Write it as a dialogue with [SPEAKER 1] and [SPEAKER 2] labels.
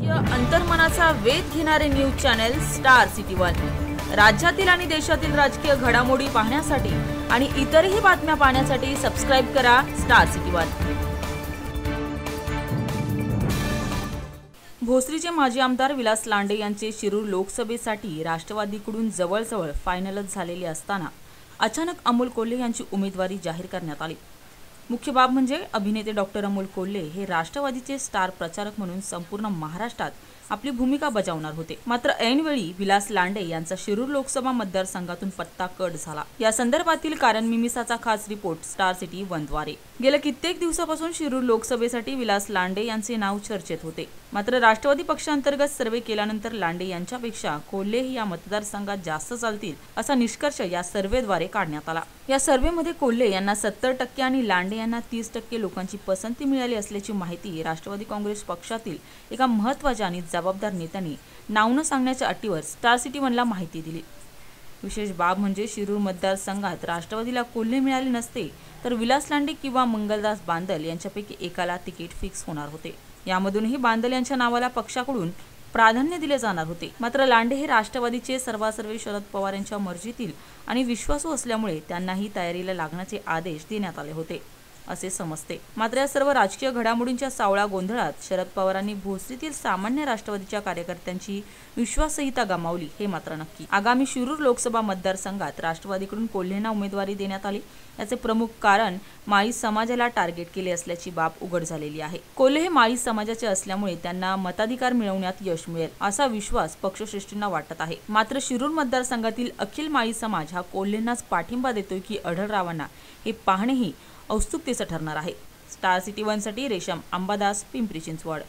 [SPEAKER 1] राजकीय अंतर्मनाचा वेध घेणारे news channel star city one. राज्यातील आणि देशातील राजकीय घडामोडी पाहण्यासाठी आणि इतरही बातम्या पाहण्यासाठी सबस्क्राईब करा स्टार सिटी वन. भोसरीचे माजी आमदार विलास लांडे यांचे शिरूर लोकसभेसाठी राष्ट्रवादीकडून जवळजवळ फायनलच झालेले असताना अचानक अमोल कोल्हे यांची उमेदवारी जाहीर करण्यात आली. मुख्य बाब म्हणजे अभिनेते डॉक्टर अमोल कोल्हे हे राष्ट्रवादीचे स्टार प्रचारक म्हणून संपूर्ण महाराष्ट्रात आपली भूमिका बजावणार होते. मात्र ऐनवेळी विलास लांडे यांचा शिरूर लोकसभा मतदारसंघातून पत्ता कट झाला. या संदर्भातील कारण मिमिसाचा खास रिपोर्ट स्टार सिटी वनद्वारे. गेल्या कित्येक दिवसापासून शिरूर लोकसभेसाठी विलास लांडे यांचे नाव चर्चेत होते. मात्र राष्ट्रवादी पक्षांतर्गत सर्वे केल्यानंतर लांडे यांच्यापेक्षा कोल्हे या मतदारसंघात जास्त चालतील असा निष्कर्ष या सर्वेद्वारे काढण्यात आला. या सर्व्हेमध्ये कोल्हे यांना सत्तर टक्के आणि लांडे यांना तीस टक्के लोकांची पसंती मिळाली असल्याची माहिती राष्ट्रवादी काँग्रेस पक्षातील एका महत्त्वाच्या आणि जबाबदार नेत्यांनी नाव न सांगण्याच्या अटीवर स्टार सिटी वनला माहिती दिली. विशेष बाब म्हणजे शिरूर मतदारसंघात राष्ट्रवादीला कोल्हे मिळाले नसते तर विलास लांडे किंवा मंगलदास बांदल यांच्यापैकी एकाला तिकीट फिक्स होणार होते. यामधूनही बांदल यांच्या नावाला पक्षाकडून प्राधान्य दिले जाणार होते. मात्र लांडे हे राष्ट्रवादीचे सर्वासर्वे शरद पवार यांच्या मर्जीतील आणि विश्वासू असल्यामुळे त्यांनाही तयारीला लागण्याचे आदेश देण्यात आले होते. असे समजते. मात्र या सर्व राजकीय घडामोडींच्या सावळा गोंधळात शरद पवारांनी भोसरीतील सामान्य राष्ट्रवादीच्या कार्यकर्त्यांची विश्वासहिता गमावली हे मात्र नक्की. आगामी शिरूर लोकसभा मतदारसंघात राष्ट्रवादीकडून कोल्हेंना उमेदवारी देण्यात आली. याचे प्रमुख कारण माळी समाजाला टार्गेट केले असल्याची बाब उघड झालेली आहे. कोल्हे हे माळी समाजाचे असल्यामुळे त्यांना मताधिकार मिळवण्यात यश मिळेल असा विश्वास पक्षश्रेष्ठींना वाटत आहे. मात्र शिरूर मतदारसंघातील अखिल माळी समाज हा कोल्हेंनाच पाठिंबा देतोय की आढळरावांना हे पाहणेही औत्सुकतेचं ठरणार आहे. स्टार सिटी वनसाठी रेशम अंबादास पिंपरी चिंचवड.